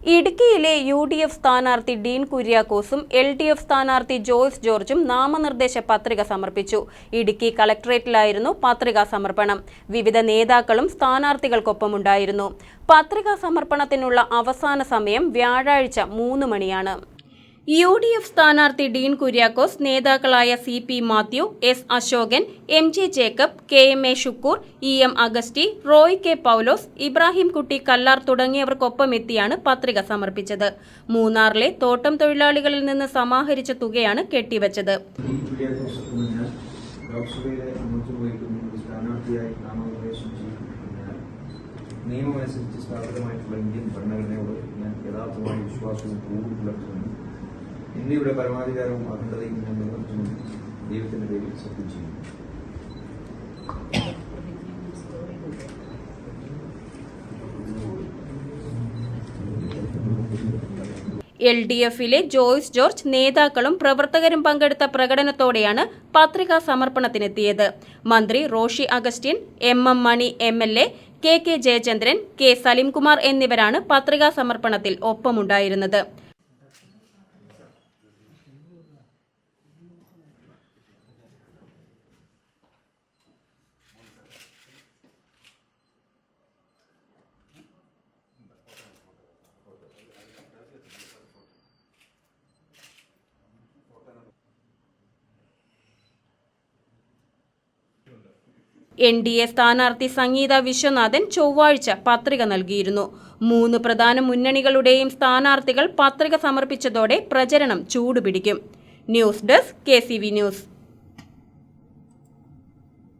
ഇടുക്കിയിലെ U D F സ്ഥാനാർത്ഥി ഡീൻ കുര്യാക്കോസും എൽ ഡി എഫ് സ്ഥാനാർത്ഥി ജോയ്സ് ജോർജും നാമനിർദ്ദേശ പത്രിക സമർപ്പിച്ചു. ഇടുക്കി കളക്ടറേറ്റിലായിരുന്നു പത്രികാ സമർപ്പണം. വിവിധ നേതാക്കളും സ്ഥാനാർത്ഥികൾക്കൊപ്പമുണ്ടായിരുന്നു പത്രികാ സമർപ്പണത്തിനുള്ള അവസാന സമയം വ്യാഴാഴ്ച മൂന്ന് മണിയാണ്. യു ഡി എഫ് സ്ഥാനാർത്ഥി ഡീൻ കുര്യാക്കോസ് നേതാക്കളായ C P Mathew S Ashokan M J Jacob K M A Shukoor E M Augusty Roy K Paulose Ibrahim Kutty Kallar തുടങ്ങിയവർക്കൊപ്പം എത്തിയാണ് പത്രിക സമർപ്പിച്ചത്. മൂന്നാറിലെ തോട്ടം തൊഴിലാളികളിൽ നിന്ന് സമാഹരിച്ച തുകയാണ് കെട്ടിവച്ചത്. നിയമമനുസരിച്ച് സ്ഥാപിതമായിട്ടുള്ള ഇന്ത്യൻ ഭരണഘടനയോട് ഞാൻ യഥാർത്ഥമായ വിശ്വാസവും കൂടുതൽ പുലർത്തുന്നു. ഇന്ത്യയുടെ പരമാധികാരവും അഖണ്ഡതയും ഞാൻ നിലനിർത്തുമെന്ന് ദൈവത്തിന്റെ പേരിൽ സത്യം ചെയ്യുന്നു. എൽ ഡി എഫിലെ ജോയ്സ് ജോർജ് നേതാക്കളും പ്രവർത്തകരും പങ്കെടുത്ത പ്രകടനത്തോടെയാണ് പത്രികാ സമർപ്പണത്തിനെത്തിയത്. മന്ത്രി Roshi Augustine M M Mani M L A K K Jayachandran K Saleemkumar എന്നിവരാണ് പത്രികാ സമർപ്പണത്തിൽ ഒപ്പമുണ്ടായിരുന്നത്. എൻ ഡി എ സ്ഥാനാർത്ഥി സംഗീത വിശ്വനാഥൻ ചൊവ്വാഴ്ച പത്രിക നൽകിയിരുന്നു. മൂന്ന് പ്രധാന മുന്നണികളുടെയും സ്ഥാനാർത്ഥികൾ പത്രിക സമർപ്പിച്ചതോടെ പ്രചരണം ചൂടുപിടിക്കും. News desk K news.